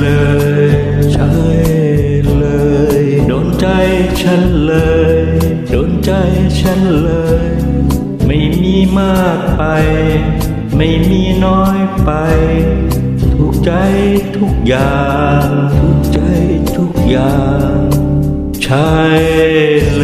เลย ใช่เลย โดนใจฉันเลย โดนใจฉันเลย ไม่มีมากไป ไม่มีน้อยไป ทุกใจทุกอย่าง ทุกใจทุกอย่าง ใช่เล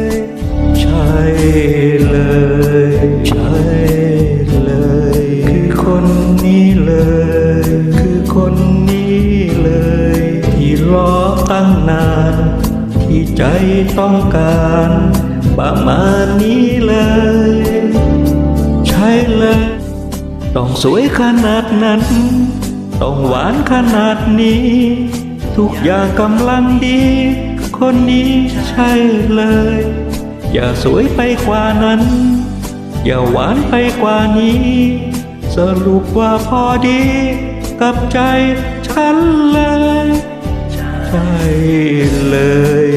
ใช่เลย คือคนนี้เลย คือคนนี้เลย ที่รอตั้งนาน ที่ใจต้องการประมาณนี้เลย ใช่เลย ต้องสวยขนาดนั้น ต้องหวานขนาดนี้ ทุกอย่างกำลังดี คนนี้ใช่เลย อย่าสวยไปกว่านั้น อย่าหวานไปกว่านี้ สรุปว่าพอดี กับใจฉันเลย ใช่เลย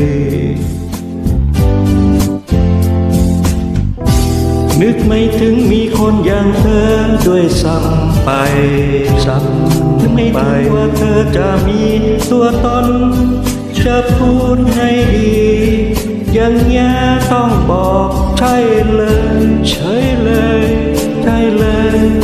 นึกไม่ถึงมีคนอย่างเธอด้วยซ้ำไปซ้ำถึงไม่ถึงว่าเธอจะมีตัวตน จะพูดไงดี อยังเงี้ยต้องบอกใช่เลยใช่เลยใช่เลย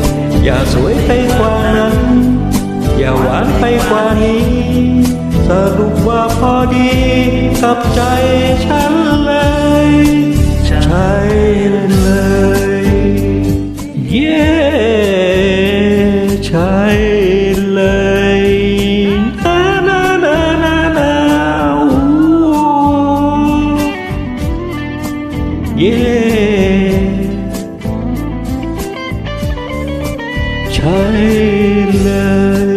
อย่าสวยไปกว่านั้น อย่าหวานไปกว่านี้ สรุปว่าพอดีกับใจฉันเลย ใช่เลย เย้ใช่เลยนานานานานาหูเย้ hikayeler